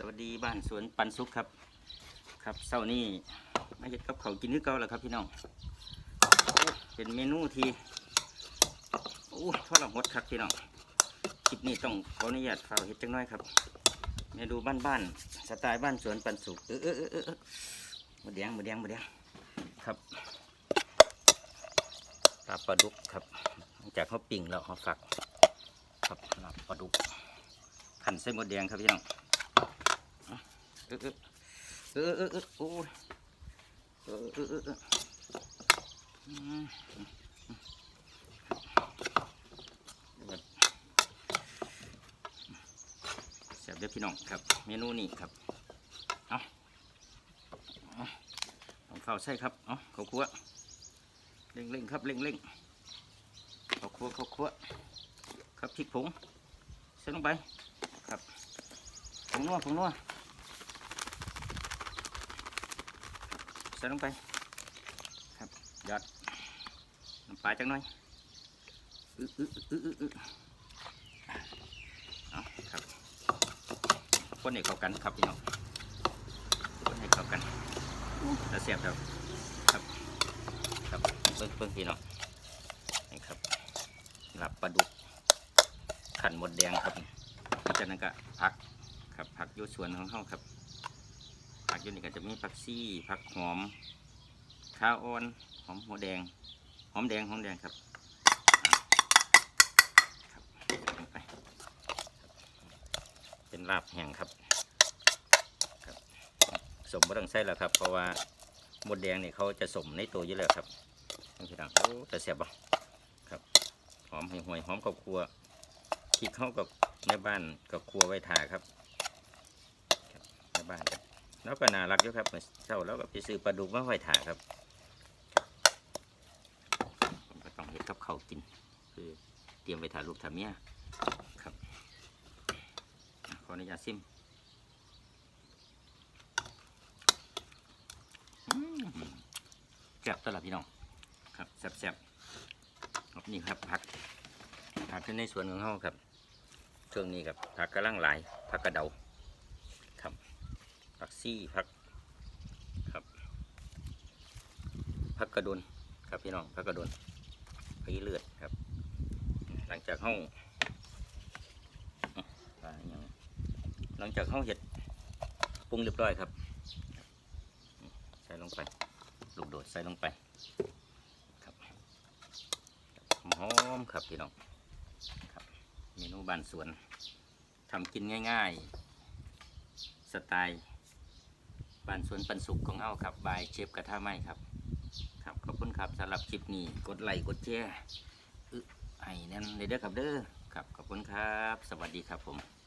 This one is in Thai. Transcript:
สวัสดีบ้านสวนปันสุขครับ ครับเช้านี้มาเห็ดกับเขากินนึกเก่าแล้วครับพี่น้องเป็นเมนูที่โอ้ทอดละหดครับพี่น้องคลิปนี้ต้องขออนุญาตฝากเห็ดจังน้อยครับเมนูบ้านๆสไตล์บ้านสวนปันสุขเออเออเออเออเออหมดแดงหมดแดงหมดแดงครับลาบปลาดุกครับจากเขาปิ่งแล้วเขาฝักครับลาบปลาดุกขันใส่หมดแดงครับพี่น้อง เออเออเออเออเออโอ้ยเออเออเออเอออืมเสียบเด้อพี่น้องครับ เมนูนี้ครับ เอาเอาเอาข้าวใส่ครับ เอาข้าวคั่วเร่งเร่งครับเร่งเร่งข้าวคั่วข้าวคั่วครับพริกผงใส่ลงไปครับผงนัวผงนัว ใส่ลงไปครับหยอดน้ำปลาจังหน่อยอื้ออื้ออื้ออื้ออื้อเอาครับคนให้เข้ากันครับพี่น้องคนให้เข้ากันแล้วเสียบครับครับครับเพิ่งเพิ่งพี่น้องนี่ครับหลับปลาดุกขันหมดแดงครับจากนั้นก็ผักครับผักอยูสวนของเขาครับักอยู่นี่ก็จะมีผักซี่ผักหอมข้าวอ่อนหอมหัวแดง หอมแดงหอมแดงครับเป็นลาบแห้งครับสมบ่ต้องใส่แล้วครับ เพราะว่าหมดแดงนี่เขาจะสมในตัวอยู่แล้วครับท่านพี่น้องโอ้แต่เสียบบ่ครับหอมห่วยหอมข้าวคั่วขีดเข้ากับในบ้านกับครัวไว้ทาครับครับในบ้านครับ แล้วก็น่ารักอยู่ครับเมื่อเช้าแล้วก็ไปซื้อปลาดุกมาไว้ถ่าครับก็ต้องเห็ดกับเขากิน คือเตรียมไว้ถ่าลูกถ่าเมียครับขออนุญาตซิมแซ่บตลอดพี่น้องครับแซ่บๆครับนี่ครับผักผักที่ในสวนของเขาครับช่วงนี้ครับผักกระลังหลายผักกระเดาครับ ผักซี่ผักครับผักกระดุนครับพี่น้องผักกระดุนผักเลือดครับ หลังจากห้องหลังจากห้องเห็ดปรุงเรียบร้อยครับ ใส่ลงไปลูกโดดใส่ลงไปครับหอมครับพี่น้องครับเมนูบ้านสวนทำกินง่าย ๆ สไตล์ บ้านสวนปันสุขของเฮาครับบายเชฟกระทะไม้ครับ ครับขอบคุณครับสำหรับคลิปนี้กดไลค์กดแชร์อึไอ้นั่นเลยเด้อครับเด้อครับขอบคุณครับ สวัสดีครับผม